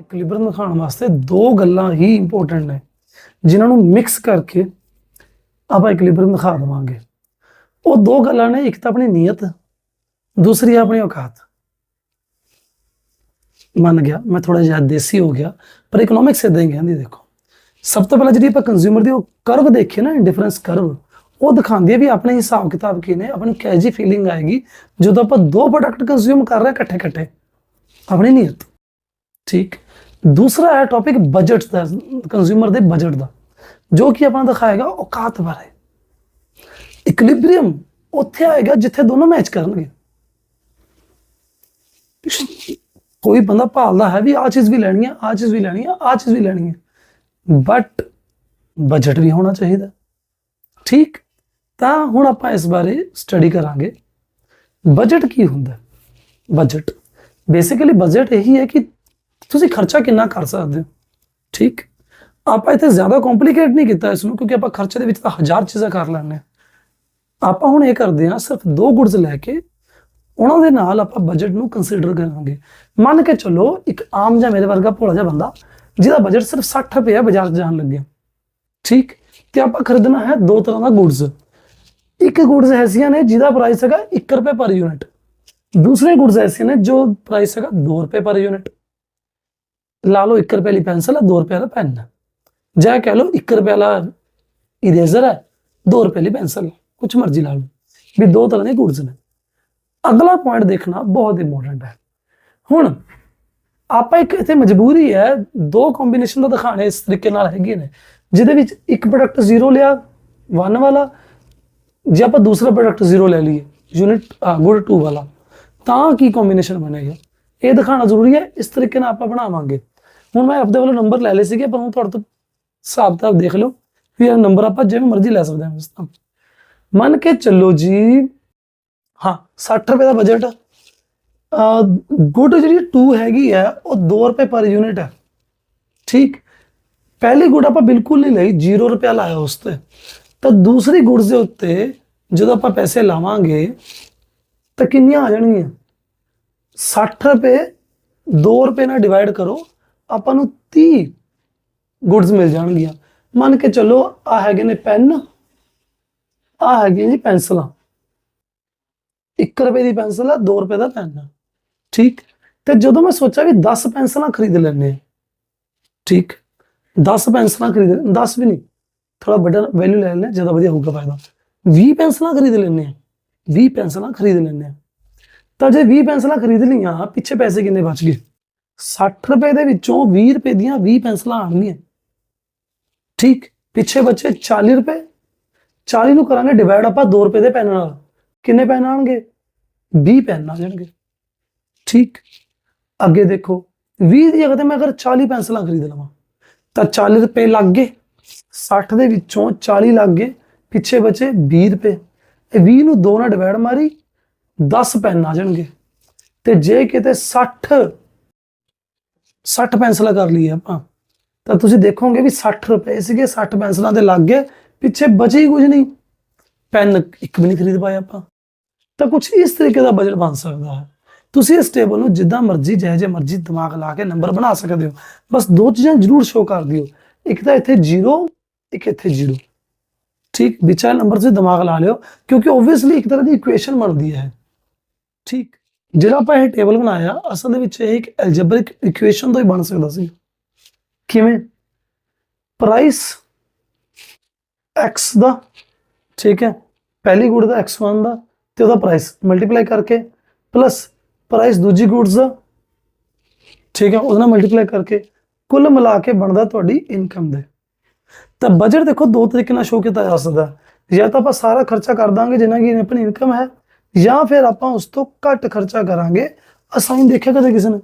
ਇਕੁਇਲਿਬਰੀਅਮ ਦਿਖਾਉਣ ਵਾਸਤੇ ਦੋ ਗੱਲਾਂ ਹੀ ਇੰਪੋਰਟੈਂਟ ਨੇ, ਜਿਨ੍ਹਾਂ ਨੂੰ ਮਿਕਸ ਕਰਕੇ ਆਪਾਂ ਇਕੁਇਲਿਬਰੀਅਮ ਦਿਖਾ ਦਵਾਂਗੇ। ਉਹ ਦੋ ਗੱਲਾਂ ਨੇ, ਇੱਕ ਤਾਂ ਆਪਣੀ ਨੀਅਤ, ਦੂਸਰੀ ਹੈ ਆਪਣੀ ਔਕਾਤ। ਮੰਨ ਗਿਆ, ਮੈਂ ਥੋੜਾ ਜਿਹਾ ਦੇਸੀ ਹੋ ਗਿਆ, ਪਰ ਇਕਨੋਮਿਕਸ ਇਦਾਂ ਹੀ ਕਹਿੰਦੀ, ਦੇਖੋ। ਸਭ ਤੋਂ ਪਹਿਲਾਂ ਜਿਹੜੀ ਆਪਾਂ ਕੰਜ਼ਿਊਮਰ ਦੀ ਉਹ ਕਰਵ ਦੇਖੀਏ ਨਾ ਡਿਫਰੈਂਸ ਕਰਵ ਉਹ ਦਿਖਾਉਂਦੀ ਹੈ ਵੀ ਆਪਣੇ ਹਿਸਾਬ ਕਿਤਾਬ ਕੀ ਨੇ, ਆਪਣੀ ਕਿਹੋ ਜਿਹੀ ਫੀਲਿੰਗ ਆਏਗੀ, ਜਦੋਂ ਆਪਾਂ ਦੋ ਪ੍ਰੋਡਕਟ ਕੰਜ਼ਿਊਮ ਕਰ ਰਹੇ ਇਕੱਠੇ ਇਕੱਠੇ ਆਪਣੀ ਨੀਅਤ। ਠੀਕ? ਦੂਸਰਾ ਹੈ ਟੌਪਿਕ ਬਜਟ ਦਾ ਕੰਜ਼ਿਊਮਰ ਦੇ ਬਜਟ ਦਾ, ਜੋ ਕਿ ਆਪਾਂ ਦਿਖਾਏਗਾ ਔਕਾਤ ਬਾਰੇ ਇਕੁਇਲਿਬਰੀਅਮ ਉੱਥੇ ਆਏਗਾ ਜਿੱਥੇ ਦੋਨੋਂ ਮੈਚ ਕਰਨਗੇ। ਕੋਈ ਬੰਦਾ ਭਾਲਦਾ ਹੈ ਵੀ ਆ ਚੀਜ਼ ਵੀ ਲੈਣੀ ਹੈ ਆ ਚੀਜ਼ ਵੀ ਲੈਣੀ ਹੈ ਆ ਚੀਜ਼ ਵੀ ਲੈਣੀ ਹੈ ਬਟ ਬਜਟ ਵੀ ਹੋਣਾ ਚਾਹੀਦਾ। ਠੀਕ? ਤਾਂ ਹੁਣ ਆਪਾਂ ਇਸ ਬਾਰੇ ਸਟੱਡੀ ਕਰਾਂਗੇ। ਬਜਟ ਕੀ ਹੁੰਦਾ? ਬਜਟ ਬੇਸਿਕਲੀ ਬਜਟ ਇਹੀ ਹੈ ਕਿ ਤੁਸੀਂ ਖਰਚਾ ਕਿੰਨਾ ਕਰ ਸਕਦੇ ਹੋ? ਠੀਕ? ਆਪਾਂ ਇੱਥੇ ਜ਼ਿਆਦਾ ਕੰਪਲਿਕੇਟ ਨਹੀਂ ਕੀਤਾ ਇਸ ਨੂੰ, ਕਿਉਂਕਿ ਆਪਾਂ ਖਰਚੇ ਦੇ ਵਿੱਚ ਤਾਂ ਹਜ਼ਾਰ ਚੀਜ਼ਾਂ ਕਰ ਲੈਂਦੇ ਹਾਂ। ਆਪਾਂ ਹੁਣ ਇਹ ਕਰਦੇ ਹਾਂ, ਸਿਰਫ ਦੋ ਗੁੱਡਸ ਲੈ ਕੇ ਉਹਨਾਂ ਦੇ ਨਾਲ ਆਪਾਂ ਬਜਟ ਨੂੰ ਕੰਸੀਡਰ ਕਰਾਂਗੇ। ਮੰਨ ਕੇ ਚੱਲੋ, ਇੱਕ ਆਮ ਜਾਂ ਮੇਰੇ ਵਰਗਾ ਭੋਲਾ ਜਿਹਾ ਬੰਦਾ, ਜਿਹਦਾ ਬਜਟ ਸਿਰਫ 60 ਰੁਪਏ ਬਾਜ਼ਾਰ 'ਚ ਜਾਣ ਲੱਗਿਆ। ਠੀਕ? ਤੇ ਆਪਾਂ ਖਰੀਦਣਾ ਹੈ ਦੋ ਤਰ੍ਹਾਂ ਦਾ ਗੁੱਡਸ ਇੱਕ ਗੁੱਡਸ ਐਸੀਆਂ ਨੇ ਜਿਹਦਾ ਪ੍ਰਾਈਸ ਹੈਗਾ 1 ਰੁਪਏ ਪਰ ਯੂਨਿਟ ਦੂਸਰੇ ਗੁੱਡਸ ਐਸੇ ਨੇ ਜੋ ਪ੍ਰਾਈਸ ਹੈਗਾ 2 ਰੁਪਏ ਪਰ ਯੂਨਿਟ ਲਾ ਲਓ 1 ਰੁਪਏ ਵਾਲੀ ਪੈਨਸਲ ਹੈ 2 ਰੁਪਏ ਦਾ ਪੈਨ ਹੈ ਜਾਂ ਕਹਿ ਲਓ 1 ਰੁਪਏ ਵਾਲਾ ਇਰੇਜ਼ਰ ਹੈ 2 ਰੁਪਏ ਵਾਲੀ ਪੈਨਸਲ ਹੈ ਕੁਝ ਮਰਜ਼ੀ ਲਾ ਲਓ। ਵੀ ਦੋ ਤਰ੍ਹਾਂ ਦੇ ਗੁੱਡਸ ਨੇ। ਅਗਲਾ ਪੁਆਇੰਟ ਦੇਖਣਾ ਬਹੁਤ ਇੰਪੋਰਟੈਂਟ ਹੈ। ਹੁਣ ਆਪਾਂ ਇੱਕ ਇੱਥੇ ਮਜਬੂਰੀ ਹੈ, ਦੋ ਕੰਬੀਨੇਸ਼ਨ ਦਾ ਦਿਖਾਣੇ ਇਸ ਤਰੀਕੇ ਨਾਲ ਹੈਗੇ ਨੇ। ਜਿਹਦੇ ਵਿੱਚ ਇੱਕ ਪ੍ਰੋਡਕਟ ਜ਼ੀਰੋ ਲਿਆ 1 ਵਾਲਾ। ਜੇ ਆਪਾਂ ਦੂਸਰਾ ਪ੍ਰੋਡਕਟ ਜ਼ੀਰੋ ਲੈ ਲਈਏ ਯੂਨਿਟ ਗੁੱਡ 2 ਵਾਲਾ, ਤਾਂ ਕੀ ਕੰਬੀਨੇਸ਼ਨ ਬਣੇਗਾ? ਇਹ ਦਿਖਾਉਣਾ ਜ਼ਰੂਰੀ ਹੈ, ਇਸ ਤਰੀਕੇ ਨਾਲ ਆਪਾਂ ਬਣਾਵਾਂਗੇ। ਹੁਣ ਮੈਂ ਆਪਦੇ ਵੱਲੋਂ ਨੰਬਰ ਲੈ ਲਏ ਸੀਗੇ ਪਰ ਹੁਣ ਤੁਹਾਡੇ ਤੋਂ ਹਿਸਾਬ ਤਾਂ ਦੇਖ ਲਓ। ਵੀ ਇਹ ਨੰਬਰ ਆਪਾਂ ਜਿਵੇਂ ਮਰਜ਼ੀ ਲੈ ਸਕਦੇ ਹਾਂ ਇਸ ਤਾਂ ਮੰਨ ਕੇ ਚੱਲੋ ਜੀ, ਹਾਂ 60 ਰੁਪਏ ਦਾ ਬਜਟ ਗੁੱਡ ਜਿਹੜੀ 2 ਹੈਗੀ ਹੈ, ਉਹ 2 ਰੁਪਏ ਪਰ ਯੂਨਿਟ ਹੈ। ਠੀਕ? ਪਹਿਲੀ ਗੁੱਡ ਆਪਾਂ ਬਿਲਕੁਲ ਨਹੀਂ ਲਈ 0 ਰੁਪਏ ਲਾਇਆ ਉਸ ਤੇ। ਤਾਂ ਦੂਸਰੀ ਗੁੱਡਸ ਦੇ ਉੱਤੇ ਜਦੋਂ ਆਪਾਂ ਪੈਸੇ ਲਾਵਾਂਗੇ, ਤਾਂ ਕਿੰਨੀਆਂ ਆ ਜਾਣਗੀਆਂ? 60 ਰੁਪਏ 2 ਰੁਪਏ ਨਾਲ ਡਿਵਾਈਡ ਕਰੋ, ਆਪਾਂ ਨੂੰ 30 ਗੁੱਡਸ ਮਿਲ ਜਾਣਗੀਆਂ। ਮੰਨ ਕੇ ਚੱਲੋ ਆ ਹੈਗੇ ਨੇ ਪੈਨ ਆ ਹੈਗੀਆਂ ਜੀ ਪੈਨਸਲਾਂ। 1 ਰੁਪਏ ਦੀ ਪੈਨਸਲ ਹੈ 2 ਰੁਪਏ ਦਾ ਪੈਨ ਹੈ ਠੀਕ? ਤੇ ਜਦੋਂ ਮੈਂ ਸੋਚਿਆ ਵੀ 10 ਪੈਨਸਲਾਂ ਖਰੀਦ ਲੈਣੇ ਆ, ਠੀਕ? 10 ਪੈਨਸਲਾਂ ਖਰੀਦ 10 ਵੀ ਨਹੀਂ ਥੋੜਾ ਵੱਡਾ ਵੈਲਿਊ ਲੈ ਲੈਣੇ ਜ਼ਿਆਦਾ ਵਧੀਆ ਹੋਊਗਾ ਫਾਇਦਾ। 20 ਪੈਨਸਲਾਂ ਖਰੀਦ ਲੈਣੇ ਆ 20 ਪੈਨਸਲਾਂ ਖਰੀਦ ਲੈਣੇ ਆ। ਤਾਂ ਜੇ 20 ਪੈਨਸਲਾਂ ਖਰੀਦ ਲਈਆਂ, ਪਿੱਛੇ ਪੈਸੇ ਕਿੰਨੇ ਬਚ ਗਏ? 60 ਰੁਪਏ ਦੇ ਵਿੱਚੋਂ 20 ਰੁਪਏ ਦੀਆਂ 20 ਪੈਨਸਲਾਂ ਆਣਗੀਆਂ ਠੀਕ, ਪਿੱਛੇ ਬਚੇ 40 ਰੁਪਏ। 40 ਨੂੰ ਕਰਾਂਗੇ ਡਿਵਾਈਡ ਆਪਾਂ 2 ਰੁਪਏ ਦੇ ਪੈਨ ਨਾਲ। ਕਿੰਨੇ ਪੈਨ ਆਣਗੇ 20 ਪੈਨ ਆ ਜਾਣਗੇ। ਠੀਕ, ਅੱਗੇ ਦੇਖੋ 20 ਦੀ ਜਗ੍ਹਾ ਤੇ ਮੈਂ ਅਗਰ 40 ਪੈਨਸਲਾਂ ਖਰੀਦ ਲਵਾਂ, ਤਾਂ 40 ਰੁਪਏ ਲੱਗ ਗਏ। 60 ਦੇ ਵਿੱਚੋਂ 40 ਲੱਗ ਗਏ, ਪਿੱਛੇ ਬਚੇ 20 ਰੁਪਏ। ਇਹ 20 ਨੂੰ 2 ਨਾਲ ਡਿਵਾਈਡ ਮਾਰੀ 10 ਪੈਨ ਆ ਜਾਣਗੇ। ਤੇ ਜੇ ਕਿਤੇ 60 60 ਪੈਨਸਲਾਂ ਕਰ ਲਈਏ ਆਪਾਂ, ਤਾਂ ਤੁਸੀਂ ਦੇਖੋਗੇ ਵੀ 60 ਰੁਪਏ ਸੀਗੇ 60 ਪੈਨਸਲਾਂ ਦੇ ਲੱਗ ਗਏ, ਪਿੱਛੇ ਬਚੇ ਹੀ ਕੁਝ ਨਹੀਂ। ਪੈਨ ਇੱਕ ਵੀ ਨਹੀਂ ਖਰੀਦ ਪਾਏ ਆਪਾਂ। ਤਾਂ ਕੁਝ ਇਸ ਤਰੀਕੇ ਦਾ ਬਜਟ ਬਣ ਸਕਦਾ ਹੈ। ਤੁਸੀਂ ਇਸ ਟੇਬਲ ਨੂੰ ਜਿੱਦਾਂ ਮਰਜ਼ੀ, ਜਿਹੇ ਜਿਹੇ ਮਰਜ਼ੀ ਦਿਮਾਗ ਲਾ ਕੇ ਨੰਬਰ ਬਣਾ ਸਕਦੇ ਹੋ। ਬਸ ਦੋ ਚੀਜ਼ਾਂ ਜ਼ਰੂਰ ਸ਼ੋ ਕਰ ਦਿਓ। ਇੱਕ ਤਾਂ ਇੱਥੇ 0 ਇੱਕ ਇੱਥੇ 0 ਠੀਕ ਵਿਚਾਰ ਨੰਬਰ ਤੁਸੀਂ ਦਿਮਾਗ ਲਾ ਲਿਓ, ਕਿਉਂਕਿ ਓਬਵੀਅਸਲੀ ਇੱਕ ਤਰ੍ਹਾਂ ਦੀ ਇਕੁਏਸ਼ਨ ਬਣਦੀ ਹੈ। ਠੀਕ। ਜਿਹੜਾ ਆਪਾਂ ਇਹ ਟੇਬਲ ਬਣਾਇਆ, ਅਸਲ ਦੇ ਵਿੱਚ ਇਹ ਇੱਕ ਐਲਜਬਰਿਕ ਇਕੁਏਸ਼ਨ ਤੋਂ ਹੀ ਬਣ ਸਕਦਾ ਸੀ। ਕਿਵੇਂ? ਪ੍ਰਾਈਸ x ਦਾ, ਠੀਕ ਹੈ, ਪਹਿਲੀ ਗੁੱਡ ਦਾ x1 ਦਾ ਤੇ ਉਹਦਾ ਪ੍ਰਾਈਸ ਮਲਟੀਪਲਾਈ ਕਰਕੇ ਪਲੱਸ ਪ੍ਰਾਈਸ ਦੂਜੀ ਗੁੱਡਸ ਦਾ, ਠੀਕ ਹੈ, ਉਹਦੇ ਨਾਲ ਮਲਟੀਪਲਾਈ ਕਰਕੇ, ਕੁੱਲ ਮਿਲਾ ਕੇ ਬਣਦਾ ਤੁਹਾਡੀ ਇਨਕਮ ਦੇ। ਤਾਂ ਬਜਟ ਦੇਖੋ, ਦੋ ਤਰੀਕੇ ਨਾਲ ਸ਼ੋਅ ਕੀਤਾ ਜਾ ਸਕਦਾ। ਜਾਂ ਤਾਂ ਆਪਾਂ ਸਾਰਾ ਖਰਚਾ ਕਰ ਦਾਂਗੇ, ਜਿੰਨਾ ਕਿ ਆਪਣੀ ਇਨਕਮ ਹੈ ਜਾਂ ਫਿਰ ਆਪਾਂ ਉਸ ਤੋਂ ਘੱਟ ਖਰਚਾ ਕਰਾਂਗੇ ਅਸਾਈਨ ਦੇਖਿਆ ਕਦੇ ਕਿਸੇ ਨੇ।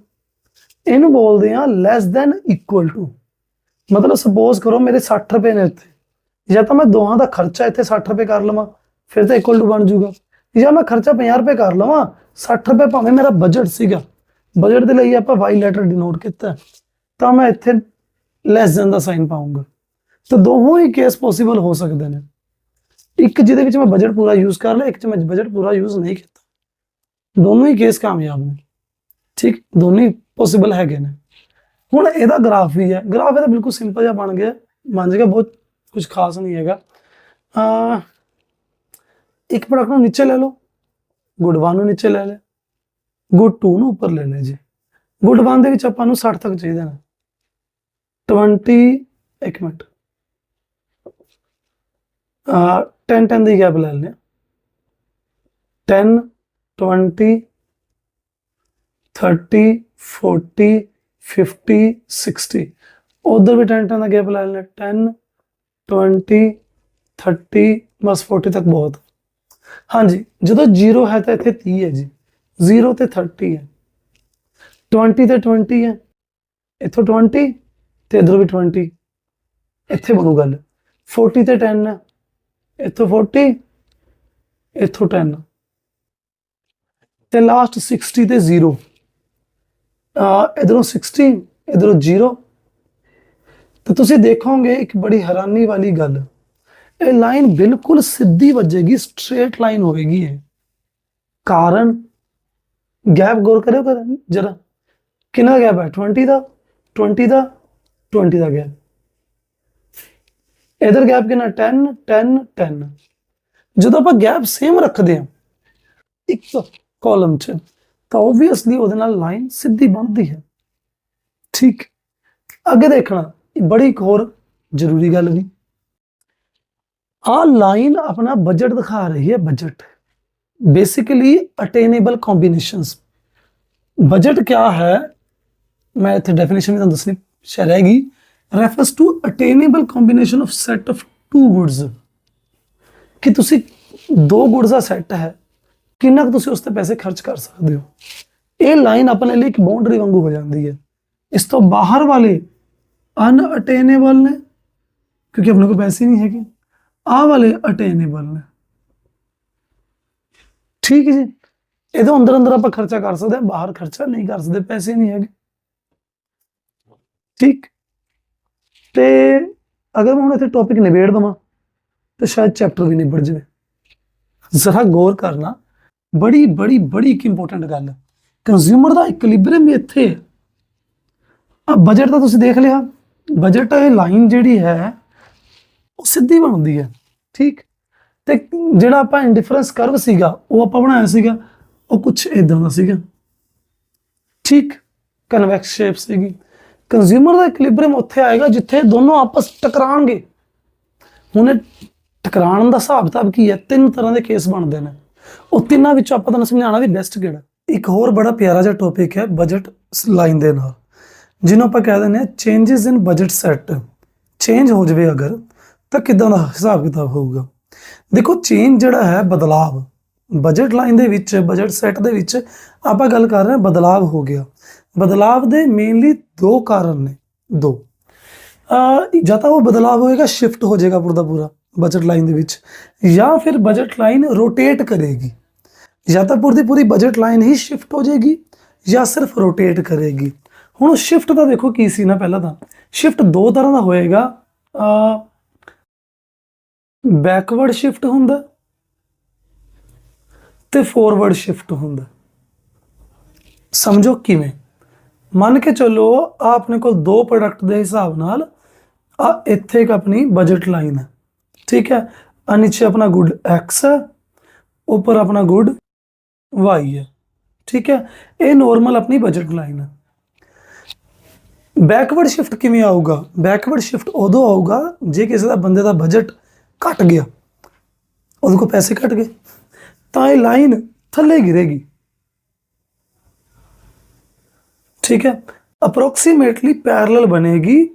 ਇਹਨੂੰ ਬੋਲਦੇ ਆ ਲੈਸ ਦੈਨ ਇਕੁਅਲ ਟੂ ਮਤਲਬ ਸਪੋਜ਼ ਕਰੋ ਮੇਰੇ 60 ਰੁਪਏ ਨੇ ਇੱਥੇ। ਜਾਂ ਤਾਂ ਮੈਂ ਦੋਹਾਂ ਦਾ ਖਰਚਾ ਇੱਥੇ 60 ਰੁਪਏ ਕਰ ਲਵਾਂ, ਫਿਰ ਤਾਂ ਇਕੁਅਲ ਟੂ ਬਣ ਜਾਊਗਾ ਜਾਂ ਮੈਂ ਖਰਚਾ 50 ਰੁਪਏ ਕਰ ਲਵਾਂ 60 ਰੁਪਏ ਭਾਵੇਂ ਮੇਰਾ ਬਜਟ ਸੀਗਾ। ਬਜਟ ਦੇ ਲਈ ਆਪਾਂ ਵਾਈ ਲੈਟਰ ਡਿਨੋਟ ਕੀਤਾ। ਤਾਂ ਮੈਂ ਇੱਥੇ ਲੈਸ ਦੈਨ ਦਾ ਸਾਈਨ ਪਾਉਂਗਾ ਤਾਂ ਦੋਹੋਂ ਹੀ ਕੇਸ ਪੋਸੀਬਲ ਹੋ ਸਕਦੇ ਨੇ। ਇੱਕ ਜਿਹਦੇ ਵਿੱਚ ਮੈਂ ਬਜਟ ਪੂਰਾ ਯੂਜ਼ ਕਰ ਲਿਆ, ਇੱਕ ਚ ਮੈਂ ਬਜਟ ਪੂਰਾ ਯੂਜ਼ ਨਹੀਂ ਕੀਤਾ। ਦੋਨੋਂ ਹੀ ਕੇਸ ਕਾਮਯਾਬ ਨੇ। ਠੀਕ? ਦੋਨੋਂ ਹੀ ਪੋਸੀਬਲ ਹੈਗੇ ਨੇ। ਹੁਣ ਇਹਦਾ ਗ੍ਰਾਫ ਵੀ ਹੈ। ਗ੍ਰਾਫ ਇਹਦਾ ਬਿਲਕੁਲ ਸਿੰਪਲ ਜਿਹਾ ਬਣ ਗਿਆ। ਬਣ ਜਾਏਗਾ ਬਹੁਤ ਕੁਝ ਖਾਸ ਨਹੀਂ ਹੈਗਾ। ਆ ਇੱਕ ਪ੍ਰੋਡਕਟ ਨੂੰ ਨੀਚੇ ਲੈ ਲਓ। ਗੁੱਡ 1 ਨੂੰ ਨੀਚੇ ਲੈ ਲੈ ਗੁੱਡ 2 ਨੂੰ ਉੱਪਰ ਲੈ ਲੈ ਜੀ। ਗੁੱਡ 1 ਦੇ ਵਿੱਚ ਆਪਾਂ ਨੂੰ 60 ਤੱਕ ਚਾਹੀਦਾ ਨਾ। 20 ਇੱਕ ਮਿੰਟ। ਆ 10 10 ਦੀ ਗੈਪ ਲੈ ਲੈਂਦੇ ਹਾਂ। 10 20 30 40 50 60 ਉਧਰ ਵੀ 10 10 ਦਾ ਗੈਪ ਲੈ ਲੈਣਾ 10 20 30 ਬਸ 40 ਤੱਕ ਬਹੁਤ। ਹਾਂਜੀ, ਜਦੋਂ 0 ਹੈ ਤਾਂ ਇੱਥੇ 30 ਹੈ ਜੀ। 0 ਤੇ 30 ਹੈ। 20 ਤੇ 20 ਹੈ। ਇੱਥੋਂ 20 ਤੇ ਇਧਰੋਂ ਵੀ 20 ਇੱਥੇ ਬਣੂ ਗੱਲ। 40 ਤੇ 10 ਹੈ। ਇੱਥੋਂ 40 ਇੱਥੋਂ 10 ਤੇ ਲਾਸਟ 60 ਤੇ 0 ਆ ਇਧਰੋਂ 60 ਇਧਰੋਂ 0 ਤੇ ਤੁਸੀਂ ਦੇਖੋਗੇ ਇੱਕ ਬੜੀ ਹੈਰਾਨੀ ਵਾਲੀ ਗੱਲ। ਇਹ ਲਾਈਨ ਬਿਲਕੁਲ ਸਿੱਧੀ ਵੱਜੇਗੀ ਸਟ੍ਰੇਟ ਲਾਈਨ ਹੋਵੇਗੀ ਇਹ। ਕਾਰਨ? ਗੈਪ ਗੌਰ ਕਰਿਓ ਕਰ ਜਰਾ। ਕਿੰਨਾ ਗੈਪ ਹੈ? 20 ਦਾ 20 ਦਾ 20 ਦਾ ਗੈਪ ਇਧਰ ਗੈਪ ਕਿੰਨਾ? 10 10 10 ਜਦੋਂ ਆਪਾਂ ਗੈਪ ਸੇਮ ਰੱਖਦੇ ਹਾਂ, ਇੱਕ ਕਾਲਮ 'ਚ, ਤਾਂ ਆਬਵੀਅਸਲੀ ਉਹਦੇ ਨਾਲ ਲਾਈਨ ਸਿੱਧੀ ਬਣਦੀ ਹੈ। ਠੀਕ। ਅੱਗੇ ਦੇਖਣਾ, ਇਹ ਬੜੀ ਇੱਕ ਹੋਰ ਜ਼ਰੂਰੀ ਗੱਲ ਵੀ। ਆ ਲਾਈਨ ਆਪਣਾ ਬਜਟ ਦਿਖਾ ਰਹੀ ਹੈ budget basically attainable combinations budget ਕਿਆ ਹੈ? ਮੈਂ ਇੱਥੇ ਡੈਫੀਨੇਸ਼ਨ ਵੀ ਤੁਹਾਨੂੰ ਦੱਸਣੀ, ਸ਼ਾਇਦ ਰਹੇਗੀ refers to attainable combination of set of two goods ਕਿ ਤੁਸੀਂ ਦੋ ਗੁੱਡਸ ਦਾ ਸੈੱਟ ਹੈ ਕਿੰਨਾ ਕੁ ਤੁਸੀਂ ਉਸ ਤੇ ਪੈਸੇ ਖਰਚ ਕਰ ਸਕਦੇ ਹੋ ਇਹ ਲਾਈਨ ਆਪਣੇ ਲਈ ਇੱਕ ਬਾਉਂਡਰੀ ਵਾਂਗੂ ਹੋ ਜਾਂਦੀ ਹੈ ਇਸ ਤੋਂ ਬਾਹਰ ਵਾਲੇ ਅਨਅਟੇਨੇਬਲ ਨੇ ਕਿਉਂਕਿ ਆਪਣੇ ਕੋਲ ਪੈਸੇ ਨਹੀਂ ਹੈਗੇ ਆਹ ਵਾਲੇ ਅਟੇਨੇਬਲ ਨੇ ਠੀਕ ਹੈ ਜੀ ਇਹਦੇ ਅੰਦਰ ਅੰਦਰ ਆਪਾਂ ਖਰਚਾ ਕਰ ਸਕਦੇ ਹਾਂ ਬਾਹਰ ਖਰਚਾ ਨਹੀਂ ਕਰ ਸਕਦੇ ਪੈਸੇ ਨਹੀਂ ਹੈਗੇ ਠੀਕ ਤੇ ਅਗਰ ਮੈਂ ਹੁਣ ਇੱਥੇ ਟੌਪਿਕ ਨਿਬੇੜ ਦਵਾਂ, ਤਾਂ ਸ਼ਾਇਦ ਚੈਪਟਰ ਵੀ ਨਿਬੜ ਜਾਵੇ। ਜ਼ਰਾ ਗੌਰ ਕਰਨਾ, ਬੜੀ ਬੜੀ ਬੜੀ ਇੱਕ ਇੰਪੋਰਟੈਂਟ ਗੱਲ। ਹੈ ਕੰਜ਼ਿਊਮਰ ਦਾ ਇਕੁਇਲਿਬ੍ਰੀਅਮ ਵੀ ਇੱਥੇ ਹੈ। ਆ ਬਜਟ ਤਾਂ ਤੁਸੀਂ ਦੇਖ ਲਿਆ। ਬਜਟ ਇਹ ਲਾਈਨ ਜਿਹੜੀ ਹੈ, ਉਹ ਸਿੱਧੀ ਬਣਦੀ ਹੈ, ਠੀਕ? ਤੇ ਜਿਹੜਾ ਆਪਾਂ ਇੰਡੀਫਰੈਂਸ ਕਰਵ ਸੀਗਾ, ਉਹ ਆਪਾਂ ਬਣਾਇਆ ਸੀਗਾ, ਉਹ ਕੁਝ ਇਦਾਂ ਦਾ ਸੀਗਾ। ਠੀਕ? ਕਨਵੈਕਸ ਸ਼ੇਪ ਸੀਗੀ। ਕੰਜ਼ਿਊਮਰ ਦਾ ਇਕੁਇਲਿਬ੍ਰੀਅਮ ਉੱਥੇ ਆਏਗਾ ਜਿੱਥੇ ਦੋਨੋਂ ਆਪਸ ਟਕਰਾਣਗੇ। ਹੁਣ ਇਹ ਟਕਰਾਉਣ ਦਾ ਹਿਸਾਬ ਕਿਤਾਬ ਕੀ ਹੈ? ਤਿੰਨ ਤਰ੍ਹਾਂ ਦੇ ਕੇਸ ਬਣਦੇ ਨੇ। ਉਹ ਤਿੰਨਾਂ ਵਿੱਚੋਂ ਆਪਾਂ ਤੁਹਾਨੂੰ ਸਮਝਾਉਣਾ ਵੀ ਬੈਸਟ ਕਿਹੜਾ? ਇੱਕ ਹੋਰ ਬੜਾ ਪਿਆਰਾ ਜਿਹਾ ਟੌਪਿਕ ਹੈ ਬਜਟ ਲਾਈਨ ਦੇ ਨਾਲ, ਜਿਹਨੂੰ ਆਪਾਂ ਕਹਿ ਦਿੰਦੇ ਹਾਂ changes in budget set change ਹੋ ਜਵੇ ਅਗਰ, ਤਾਂ ਕਿਦਾਂ ਦਾ ਹਿਸਾਬ ਕਿਤਾਬ ਹੋਊਗਾ? ਦੇਖੋ ਚੇਂਜ ਜਿਹੜਾ ਹੈ ਬਦਲਾਵ। ਬਜਟ ਲਾਈਨ ਦੇ ਵਿੱਚ, ਬਜਟ ਸੈੱਟ ਦੇ ਵਿੱਚ ਆਪਾਂ ਗੱਲ ਕਰ ਰਹੇ ਹਾਂ ਬਦਲਾਵ ਹੋ ਗਿਆ। ਬਦਲਾਵ ਦੇ ਮੇਨਲੀ ਦੋ ਕਾਰਨ ਨੇ, ਦੋ। ਜਾਂ ਤਾਂ ਉਹ ਬਦਲਾਵ ਹੋਏਗਾ ਸ਼ਿਫਟ ਹੋ ਜਾਏਗਾ ਪੂਰਾ ਦਾ ਪੂਰਾ ਬਜਟ ਲਾਈਨ ਦੇ ਵਿੱਚ, ਜਾਂ ਫਿਰ ਬਜਟ ਲਾਈਨ ਰੋਟੇਟ ਕਰੇਗੀ। ਜਾਂ ਤਾਂ ਪੂਰੀ ਦੀ ਪੂਰੀ ਬਜਟ ਲਾਈਨ ਹੀ ਸ਼ਿਫਟ ਹੋ ਜਾਏਗੀ, ਜਾਂ ਸਿਰਫ ਰੋਟੇਟ ਕਰੇਗੀ। ਹੁਣ ਸ਼ਿਫਟ ਦਾ ਦੇਖੋ ਕੀ ਸੀ ਨਾ ਪਹਿਲਾਂ ਤਾਂ। ਸ਼ਿਫਟ ਦੋ ਤਰ੍ਹਾਂ ਦਾ ਹੋਏਗਾ ਬੈਕਵਰਡ ਸ਼ਿਫਟ ਹੁੰਦਾ ਤੇ ਫੋਰਵਰਡ ਸ਼ਿਫਟ ਹੁੰਦਾ। ਸਮਝੋ ਕਿਵੇਂ? ਮੰਨ ਕੇ ਚੱਲੋ, ਆ ਆਪਣੇ ਕੋਲ ਦੋ ਪ੍ਰੋਡਕਟ ਦੇ ਹਿਸਾਬ ਨਾਲ ਆ ਇੱਥੇ ਇੱਕ ਆਪਣੀ ਬਜਟ ਲਾਈਨ ਹੈ। ਠੀਕ ਹੈ? ਆ ਨੀਚੇ ਆਪਣਾ ਗੁੱਡ x ਹੈ, ਉੱਪਰ ਆਪਣਾ ਗੁੱਡ y ਹੈ। ਠੀਕ ਹੈ? ਇਹ ਨੋਰਮਲ ਆਪਣੀ ਬਜਟ ਲਾਈਨ ਹੈ। ਬੈਕਵਰਡ ਸ਼ਿਫਟ ਕਿਵੇਂ ਆਊਗਾ? ਬੈਕਵਰਡ ਸ਼ਿਫਟ ਉਦੋਂ ਆਊਗਾ ਜੇ ਕਿਸੇ ਦਾ ਬੰਦੇ ਦਾ ਬਜਟ ਘਟ ਗਿਆ। ਉਹਦੇ ਕੋਲ ਪੈਸੇ ਘਟ ਗਏ। ਤਾਂ ਇਹ ਲਾਈਨ ਥੱਲੇ ਗਿਰੇਗੀ। ਠੀਕ ਹੈ? ਅਪਰੋਕਸੀਮੇਟਲੀ ਪੈਰਲਲ ਬਣੇਗੀ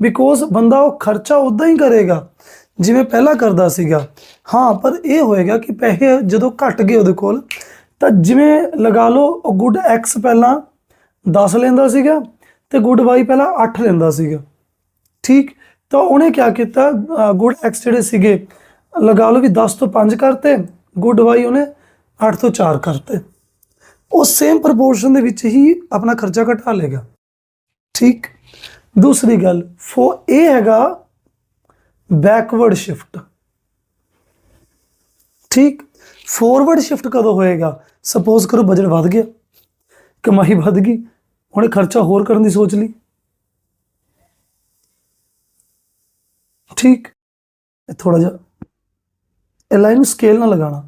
ਬਿਕੋਜ਼ ਬੰਦਾ ਉਹ ਖਰਚਾ ਉਦਾਂ ਹੀ ਕਰੇਗਾ, ਜਿਵੇਂ ਪਹਿਲਾਂ ਕਰਦਾ ਸੀਗਾ। ਹਾਂ, ਪਰ ਇਹ ਹੋਏਗਾ ਕਿ ਪੈਸੇ ਜਦੋਂ ਘਟ ਗਏ ਉਹਦੇ ਕੋਲ, ਤਾਂ ਜਿਵੇਂ ਲਗਾ ਲਓ ਉਹ ਗੁੱਡ ਐਕਸ ਪਹਿਲਾਂ 10 ਲੈਂਦਾ ਸੀਗਾ ਤੇ ਗੁੱਡ ਵਾਈ ਪਹਿਲਾਂ 8 ਲੈਂਦਾ ਸੀਗਾ। ਠੀਕ? ਤਾਂ ਉਹਨੇ ਕੀ ਕੀਤਾ? ਗੁੱਡ ਐਕਸ ਜਿਹੜੇ ਸੀਗੇ, ਲਗਾ ਲਓ ਵੀ 10 ਤੋਂ 5 ਕਰਤੇ। ਗੁੱਡ ਵਾਈ ਉਹਨੇ 8 ਤੋਂ 4 ਕਰਤੇ। ਉਹ ਸੇਮ ਪ੍ਰੋਪੋਰਸ਼ਨ ਦੇ ਵਿੱਚ ਹੀ ਆਪਣਾ ਖਰਚਾ ਘਟਾ ਲੇਗਾ ਠੀਕ? ਦੂਸਰੀ ਗੱਲ ਫੋ ਇਹ ਹੈਗਾ ਬੈਕਵਰਡ ਸ਼ਿਫਟ ਠੀਕ? ਫੋਰਵਰਡ ਸ਼ਿਫਟ ਕਦੋਂ ਹੋਏਗਾ? ਸਪੋਜ਼ ਕਰੋ ਬਜਟ ਵੱਧ ਗਿਆ, ਕਮਾਈ ਵੱਧ ਗਈ ਹੁਣ ਖਰਚਾ ਹੋਰ ਕਰਨ ਦੀ ਸੋਚ ਲਈ। ਠੀਕ? ਥੋੜਾ ਜਿਹਾ ਇਹ ਲਾਈਨ ਸਕੇਲ ਨਾਲ ਲਗਾਣਾ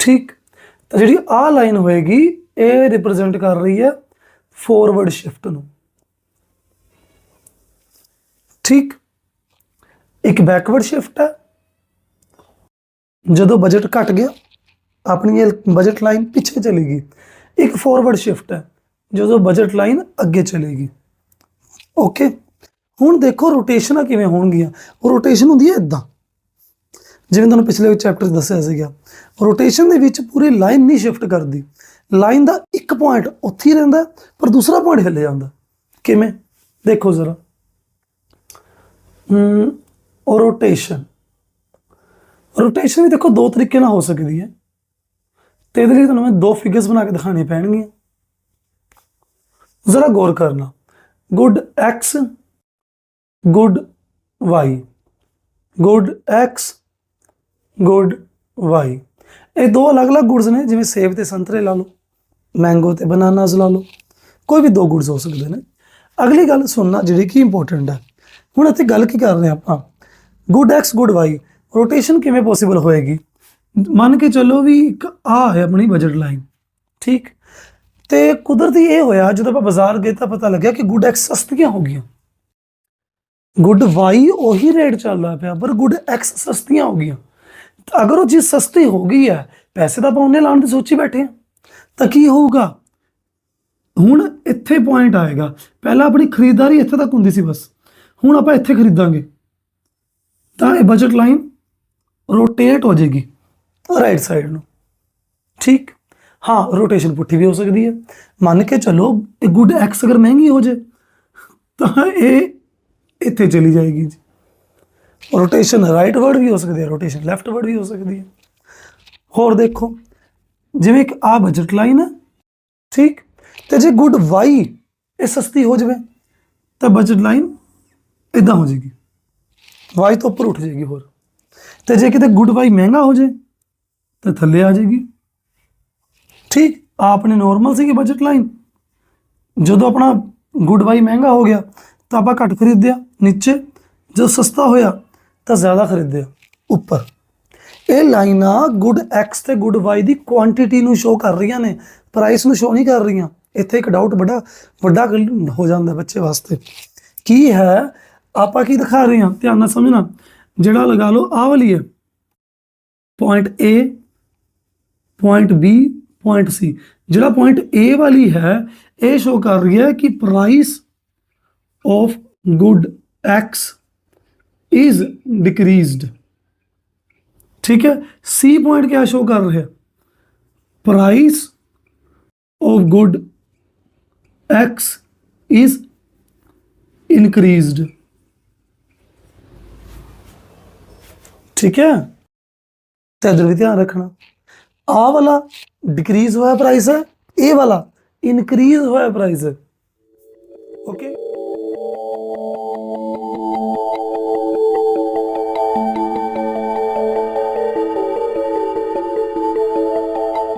ਠੀਕ? ਤਾਂ ਜਿਹੜੀ ਆ ਲਾਈਨ ਹੋਏਗੀ, ਇਹ ਰਿਪਰੈਜ਼ੈਂਟ ਕਰ ਰਹੀ ਹੈ ਫੋਰਵਰਡ ਸ਼ਿਫਟ ਨੂੰ। ਠੀਕ? ਇੱਕ ਬੈਕਵਰਡ ਸ਼ਿਫਟ ਹੈ। ਜਦੋਂ ਬਜਟ ਘਟ ਗਿਆ, ਆਪਣੀ ਇਹ ਬਜਟ ਲਾਈਨ ਪਿੱਛੇ ਚਲੇਗੀ ਇੱਕ ਫੋਰਵਰਡ ਸ਼ਿਫਟ ਹੈ, ਜਦੋਂ ਬਜਟ ਲਾਈਨ ਅੱਗੇ ਚਲੇਗੀ ਓਕੇ ਹੁਣ ਦੇਖੋ ਰੋਟੇਸ਼ਨਾਂ ਕਿਵੇਂ ਹੋਣਗੀਆਂ। ਉਹ ਰੋਟੇਸ਼ਨ ਹੁੰਦੀ ਹੈ ਇਦਾਂ ਜਿਵੇਂ ਤੁਹਾਨੂੰ ਪਿਛਲੇ ਚੈਪਟਰ 'ਚ ਦੱਸਿਆ ਸੀਗਾ। ਰੋਟੇਸ਼ਨ ਦੇ ਵਿੱਚ ਪੂਰੀ ਲਾਈਨ ਨਹੀਂ ਸ਼ਿਫਟ ਕਰਦੀ। ਲਾਈਨ ਦਾ ਇੱਕ ਪੁਆਇੰਟ ਉੱਥੇ ਹੀ ਰਹਿੰਦਾ, ਪਰ ਦੂਸਰਾ ਪੁਆਇੰਟ ਹਿੱਲ ਜਾਂਦਾ। ਕਿਵੇਂ? ਦੇਖੋ ਜ਼ਰਾ। ਹਮ ਰੋਟੇਸ਼ਨ ਰੋਟੇਸ਼ਨ ਵੀ ਦੇਖੋ ਦੋ ਤਰੀਕੇ ਨਾਲ ਹੋ ਸਕਦੀ ਹੈ। ਤੇ ਇਹਦੇ ਲਈ ਤੁਹਾਨੂੰ ਮੈਂ ਦੋ ਫਿਗਰਸ ਬਣਾ ਕੇ ਦਿਖਾਣੇ ਪੈਣਗੀਆਂ। ਜ਼ਰਾ ਗੌਰ ਕਰਨਾ। Good X good y good x good y ਇਹ ਦੋ ਅਲੱਗ-ਅਲੱਗ ਗੁੱਡਸ ਨੇ, ਜਿਵੇਂ ਸੇਬ ਤੇ ਸੰਤਰੇ ਲਾ ਲਓ, ਮੈਂਗੋ ਤੇ ਬਨਾਨਾਸ ਲਾ ਲਓ। ਕੋਈ ਵੀ ਦੋ ਗੁੱਡਸ ਹੋ ਸਕਦੇ ਨੇ। ਅਗਲੀ ਗੱਲ ਸੁਣਨਾ ਜਿਹੜੀ ਕਿ ਇੰਪੋਰਟੈਂਟ ਹੈ। ਹੁਣ ਇੱਥੇ ਗੱਲ ਕੀ ਕਰ ਰਹੇ ਆਪਾਂ? Good X, good Y. Rotation ਕਿਵੇਂ ਪੋਸੀਬਲ ਹੋਏਗੀ? ਮੰਨ ਕੇ ਚੱਲੋ ਵੀ ਇੱਕ ਆ ਹੈ ਆਪਣੀ ਬਜਟ ਲਾਈਨ ਠੀਕ? ਤੇ ਕੁਦਰਤੀ ਇਹ ਹੋਇਆ, ਜਦੋਂ ਆਪਾਂ ਬਾਜ਼ਾਰ ਗਏ ਤਾਂ ਪਤਾ ਲੱਗਿਆ ਕਿ ਗੁੱਡ ਐਕਸ ਸਸਤੀਆਂ ਹੋ ਗਈਆਂ। ਗੁੱਡ ਵਾਈ ਉਹੀ ਰੇਟ ਚੱਲਦਾ ਪਿਆ, ਪਰ ਗੁੱਡ ਐਕਸ ਸਸਤੀਆਂ ਹੋ ਗਈਆਂ। ਅਗਰ ਉਹ ਚੀਜ਼ ਸਸਤੀ ਹੋ ਗਈ ਹੈ, ਪੈਸੇ ਤਾਂ ਆਪਾਂ ਉਹਨੇ ਲਾਉਣ ਦੀ ਸੋਚੀ ਬੈਠੇ ਹਾਂ। ਤਾਂ ਕੀ ਹੋਊਗਾ? ਹੁਣ ਇੱਥੇ ਪੁਆਇੰਟ ਆਏਗਾ। ਪਹਿਲਾਂ ਆਪਣੀ ਖਰੀਦਦਾਰੀ ਇੱਥੇ ਤੱਕ ਹੁੰਦੀ ਸੀ ਬਸ। ਹੁਣ ਆਪਾਂ ਇੱਥੇ ਖਰੀਦਾਂਗੇ। ਤਾਂ ਇਹ ਬਜਟ ਲਾਈਨ ਰੋਟੇਟ ਹੋ ਜਾਏਗੀ ਰਾਈਟ ਸਾਈਡ ਨੂੰ। ਠੀਕ? ਹਾਂ ਰੋਟੇਸ਼ਨ ਪੁੱਠੀ ਵੀ ਹੋ ਸਕਦੀ ਹੈ। ਮੰਨ ਕੇ ਚੱਲੋ, ਇਹ ਗੁੱਡ ਐਕਸ ਅਗਰ ਮਹਿੰਗੀ ਹੋ ਜੇ ਤਾਂ ਇਹ ਇੱਥੇ ਚਲੀ ਜਾਏਗੀ ਜੀ। ਰੋਟੇਸ਼ਨ ਰਾਈਟ ਵਰਡ ਵੀ ਹੋ ਸਕਦੀ ਹੈ ਰੋਟੇਸ਼ਨ ਲੈਫਟ ਵਰਡ ਵੀ ਹੋ ਸਕਦੀ ਹੈ। ਹੋਰ ਦੇਖੋ, ਜਿਵੇਂ ਇੱਕ ਆ ਬਜਟ ਲਾਈਨ ਹੈ, ਠੀਕ? ਤੇ ਜੇ ਗੁੱਡ ਵਾਈ ਇਹ ਸਸਤੀ ਹੋ ਜਾਵੇ, ਤਾਂ ਬਜਟ ਲਾਈਨ ਇਦਾਂ ਹੋ ਜਾਏਗੀ। ਵਾਈ ਤੋਂ ਉੱਪਰ ਉੱਠ ਜਾਏਗੀ ਹੋਰ। ਤੇ ਜੇ ਕਿਤੇ ਗੁੱਡ ਵਾਈ ਮਹਿੰਗਾ ਹੋ ਜਾਏ, ਤਾਂ ਥੱਲੇ ਆ ਜਾਏਗੀ। ਠੀਕ? ਆਪਣੇ ਆਪਣੀ ਨਾਰਮਲ ਸੀਗੀ ਬਜਟ ਲਾਈਨ ਜਦੋਂ ਆਪਣਾ ਗੁੱਡ ਵਾਈ ਮਹਿੰਗਾ ਹੋ ਗਿਆ ਤਾਂ ਆਪਾਂ ਘੱਟ ਖਰੀਦਿਆ ਨੀਚੇ ਜਦੋਂ ਸਸਤਾ ਹੋਇਆ ਤਾਂ ਜ਼ਿਆਦਾ ਖਰੀਦਿਆ ਉੱਪਰ। ਇਹ ਲਾਈਨਾਂ ਗੁੱਡ ਐਕਸ ਤੇ ਗੁੱਡ ਵਾਈ ਦੀ ਕੁਆਂਟੀਟੀ ਨੂੰ ਸ਼ੋ ਕਰ ਰਹੀਆਂ ਨੇ ਪ੍ਰਾਈਸ ਨੂੰ ਸ਼ੋ ਨਹੀਂ ਕਰ ਰਹੀਆਂ। ਇੱਥੇ ਇੱਕ ਡਾਊਟ ਬੜਾ ਵੱਡਾ ਹੋ ਜਾਂਦਾ ਬੱਚੇ ਵਾਸਤੇ। ਕੀ ਹੈ? ਆਪਾਂ ਕੀ ਦਿਖਾ ਰਹੇ ਹਾਂ? ਧਿਆਨ ਨਾਲ ਸਮਝਣਾ। ਜਿਹੜਾ ਲਗਾ ਲਓ, ਆਹ ਵਾਲੀ ਹੈ। Point A point B point C ਜਿਹੜਾ ਪੁਆਇੰਟ A ਵਾਲੀ ਹੈ, ਇਹ ਸ਼ੋ ਕਰ ਰਹੀ ਹੈ ਕਿ price of good X is decreased ਠੀਕ ਹੈ C ਪੁਆਇੰਟ ਕਿਆ ਸ਼ੋ ਕਰ ਰਿਹਾ price of good X is increased ਠੀਕ ਹੈ ਤੇ ਇਧਰ ਵੀ ਧਿਆਨ ਰੱਖਣਾ ਆ ਵਾਲਾ ਡਿਕਰੀਜ਼ ਹੋਇਆ ਪ੍ਰਾਈਸ ਹੈ ਇਹ ਵਾਲਾ ਇਨਕਰੀਜ਼ ਹੋਇਆ ਪ੍ਰਾਈਸ ਹੈ ਓਕੇ